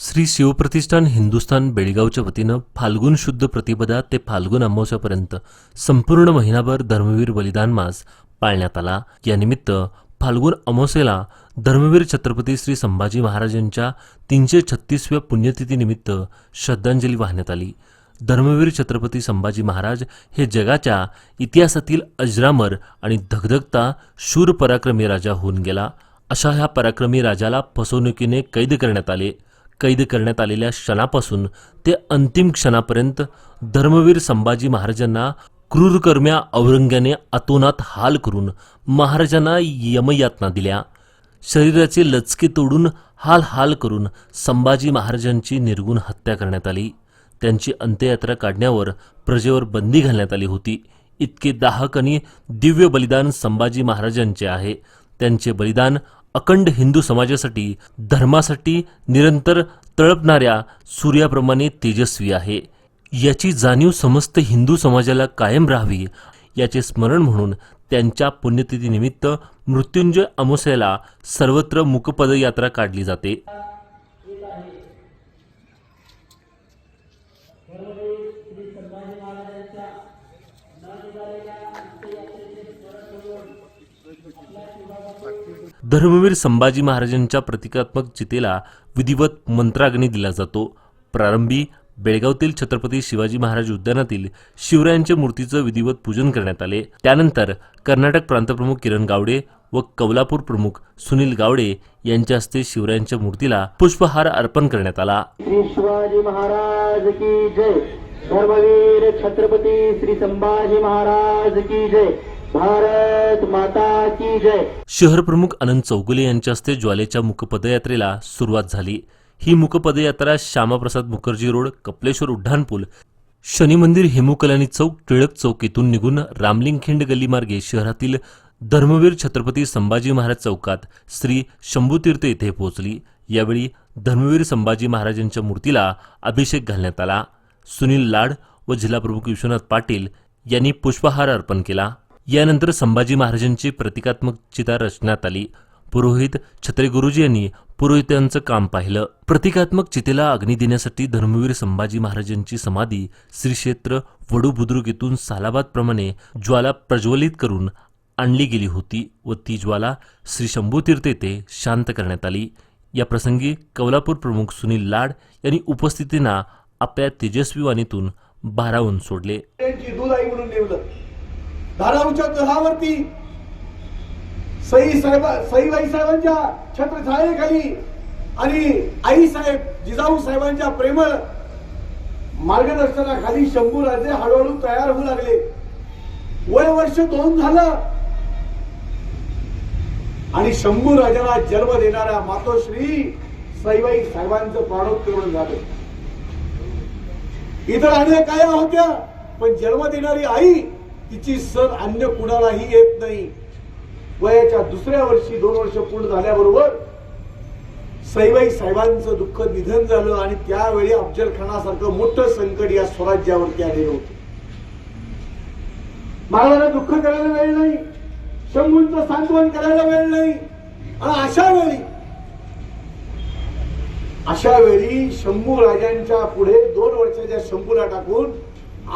श्री शिवप्रतिष्ठान हिंदुस्थान बेळगावच्या वतीनं फाल्गुन शुद्ध प्रतिपदा ते फाल्गुन अमावस्यापर्यंत संपूर्ण महिनाभर धर्मवीर बलिदान मास पाळण्यात आला. यानिमित्त फाल्गुन अमावस्येला धर्मवीर छत्रपती श्री संभाजी महाराजांच्या तीनशे छत्तीसव्या पुण्यतिथीनिमित्त श्रद्धांजली वाहण्यात आली. धर्मवीर छत्रपती संभाजी महाराज हे जगाच्या इतिहासातील अजरामर आणि धगधगता शूर पराक्रमी राजा होऊन गेला. अशा ह्या पराक्रमी राजाला फसवणुकीने कैद करण्यात आले. कैद करण्यात आलेल्या क्षणापासून ते अंतिम क्षणापर्यंत धर्मवीर संभाजी महाराजांना क्रूरकर्म्या औरंग्याने अतोनात हाल करून महाराजांना यमयातना दिल्या. शरीराचे लचके तोडून हाल हाल करून संभाजी महाराजांची निर्गुण हत्या करण्यात आली. त्यांची अंत्ययात्रा काढण्यावर प्रजेवर बंदी घालण्यात आली होती. इतके दाहक आणि दिव्य बलिदान संभाजी महाराजांचे आहे. त्यांचे बलिदान अखंड हिंदू समाजासाठी धर्मासाठी निरंतर तळपणाऱ्या सूर्याप्रमाणे तेजस्वी आहे. याची जाणीव समस्त हिंदू समाजाला कायम राहावी याचे स्मरण म्हणून त्यांच्या पुण्यतिथीनिमित्त मृत्युंजय अमावस्येला सर्वत्र मुकपदयात्रा काढली जाते. धर्मवीर संभाजी महाराजांच्या प्रतिकात्मक चितेला विधिवत मंत्राग्नी दिला जातो. प्रारंभी बेळगावतील छत्रपती शिवाजी महाराज उद्यानातील शिवरायांच्या मूर्तीचं विधिवत पूजन करण्यात आले. त्यानंतर कर्नाटक प्रांतप्रमुख किरण गावडे व कौलापूर प्रमुख सुनील गावडे यांच्या हस्ते शिवरायांच्या मूर्तीला पुष्पहार अर्पण करण्यात आला. श्री शिवाजी महाराज की जय. धर्मवीर छत्रपती श्री संभाजी महाराज की जय. भारत माता की जय. शहर प्रमुख अनंत चौगुले यांच्या हस्ते ज्वालेच्या मुखपदयात्रेला सुरुवात झाली. ही मुखपदयात्रा श्यामाप्रसाद मुखर्जी रोड कपलेश्वर उड्डाणपूल शनी मंदिर हेमुकलानी चौक टिळक चौक येथून निघून रामलिंगखिंड गल्ली मार्गे शहरातील धर्मवीर छत्रपती संभाजी महाराज चौकात श्री शंभूतीर्थ येथे पोहोचली. यावेळी धर्मवीर संभाजी महाराजांच्या मूर्तीला अभिषेक घालण्यात आला. सुनील लाड व जिल्हाप्रमुख विश्वनाथ पाटील यांनी पुष्पहार अर्पण केला. यानंतर संभाजी महाराजांची प्रतिकात्मक चिता रचण्यात आली. पुरोहित छत्रे गुरुजी यांनी पुरोहितांचं काम पाहिलं. प्रतिकात्मक चितेला अग्नी देण्यासाठी धर्मवीर संभाजी महाराजांची समाधी श्री क्षेत्र वडू बुद्रुक येथून सालाबादप्रमाणे ज्वाला प्रज्वलित करून आणली गेली होती व ती ज्वाला श्री शंभूतीर्थ येथे शांत करण्यात आली. या प्रसंगी कौलापूर प्रमुख सुनील लाड यांनी उपस्थितींना आपल्या तेजस्वी वाणीतून भारावून सोडले त्यांची दुधाई म्हणून नेमलं धारावच्या तहावरती सई साहेब सईबाई साहेबांच्या छत्रछायेखाली आणि आई साहेब जिजाऊ साहेबांच्या प्रेमळ मार्गदर्शनाखाली शंभू राजे हळूहळू तयार होऊ लागले. वय वर्ष दोन झालं. आणि शंभू राजाला जन्म देणाऱ्या मातोश्री सईबाई साहेबांचं प्राणोत्क्रमण झालं. इतर अनेक आया होत्या पण जन्म देणारी आई तिची सण अन्य कुणालाही येत नाही. वयाच्या दुसऱ्या वर्षी दोन वर्ष पूर्ण झाल्याबरोबर सईबाई साहेबांचं दुःख निधन झालं आणि त्यावेळी अफजल खानासारखं मोठं संकट या स्वराज्यावरती आलेलं होतं. महाराजांना दुःख करायला वेळ नाही. शंभूंचं सांत्वन करायला वेळ नाही. आणि अशा वेळी अशा वेळी शंभू राजांच्या पुढे दोन वर्षाच्या शंभूला टाकून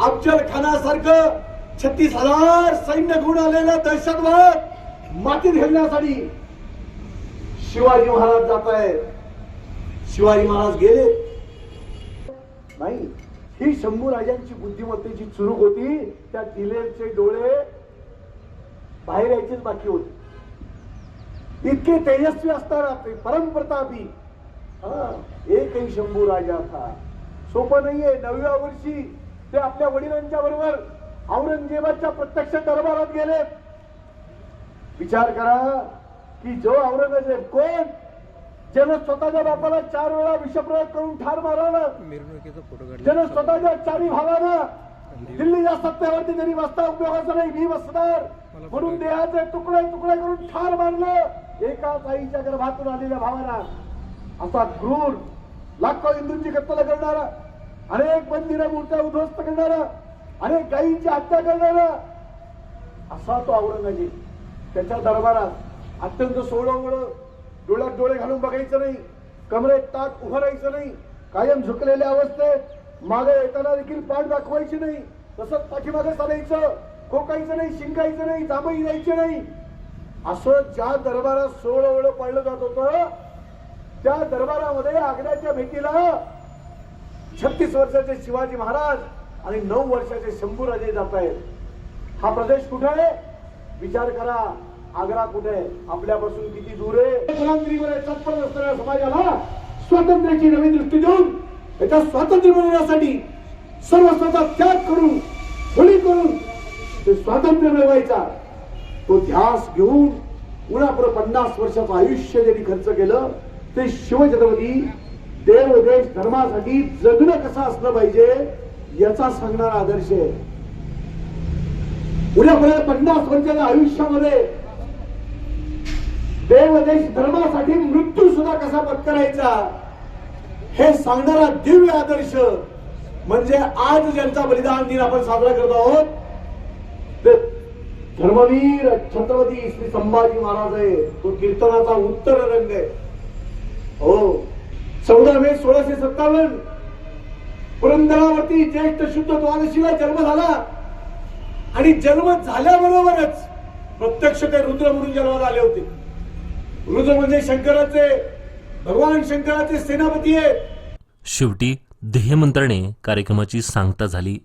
अफजल खानासारखं छत्तीस हजार सैन्य गुण आलेलं दहशतवाद मातीत घालण्यासाठी शिवाजी महाराज जात आहेत. शिवाजी महाराज गेले. नाही ही शंभू राजांची बुद्धिमत्तेची चुरूक होती. त्या दिलेरचे डोळे बाहेर यायचेच बाकी होते. इतके तेजस्वी असताना ते परमप्रतापी हा, एकही शंभू राजा था सोपं नाहीये. नवव्या वर्षी ते आपल्या वडिलांच्या बरोबर औरंगजेबाच्या प्रत्यक्ष दरबारात गेले. विचार करा की जो औरंगजेब कोण? ज्यानं स्वतःच्या बापाला चार वेळा विषप्रयोग करून ठार मारवलं ज्यानं स्वतःच्या चारी भावानं दिल्लीच्या सत्तेवरती जरी बसता उपयोगाचं नाही मी बसणार. म्हणून देहाचे तुकडे तुकडे करून ठार मारलं. एकाच आईच्या गर्भातून आलेल्या भावाला असा क्रूर लाखो हिंदूंची कत्तल करणारा अनेक मंदिरं मूर्त्या उद्ध्वस्त करणारा अरे गायींची हत्या करणारा. असा तो औरंगजेब त्याच्या दरबारात अत्यंत सोळं डोळ्यात डोळे घालून बघायचं नाही कमरेत ताट उभं राहायचं नाही कायम झुकलेल्या अवस्थेत मागे येताना देखील पाठ दाखवायची नाही तसंच पाठीमागे चालायचं खोकायचं नाही शिंकायचं नाही जांभई द्यायचं नाही. असं ज्या दरबारात सोळवळ पाळलं जात होतं त्या दरबारामध्ये आग्र्याच्या भेटीला छत्तीस वर्षाचे शिवाजी महाराज आणि नऊ वर्षाचे शंभूराजे जात आहेत. हा प्रदेश कुठे आहे? विचार करा आग्रा कुठे आहे? आपल्यापासून किती दूर आहे? गुलामगिरीमध्ये तत्पर असणाऱ्या समाजाला स्वातंत्र्याची नवी दृष्टी देऊन याच्या स्वातंत्र्य मिळवण्यासाठी सर्व स्वतः त्याग करून होळी करून ते स्वातंत्र्य मिळवायचा. तो ध्यास घेऊन पुन्हा पन्नास वर्षाचं आयुष्य ज्यांनी खर्च केलं ते शिवछत्रपती देव देश धर्मासाठी जगणं कसं असलं पाहिजे? याचा सांगणारा आदर्श आहे. उद्यापर्यंत पन्नास वर्षाच्या आयुष्यामध्ये देवदेश धर्मासाठी मृत्यू सुद्धा कसा पत्करायचा हे सांगणारा दिव्य आदर्श म्हणजे आज ज्यांचा बलिदान दिन आपण साजरा करत आहोत ते धर्मवीर छत्रपती श्री संभाजी महाराज आहे. तो कीर्तनाचा उत्तर रंग आहे. हो. चौदा मे सोळाशे सत्तावन्न पुरंदरावरती ज्येष्ठ शुद्ध द्वादशीला जन्म झाला. आणि जन्म झाल्याबरोबरच प्रत्यक्ष ते रुद्र म्हणून जन्माला आले होते. रुद्र म्हणजे शंकराचे भगवान शंकराचे सेनापती आहेत. शेवटी ध्येयमंत्राने कार्यक्रमाची सांगता झाली.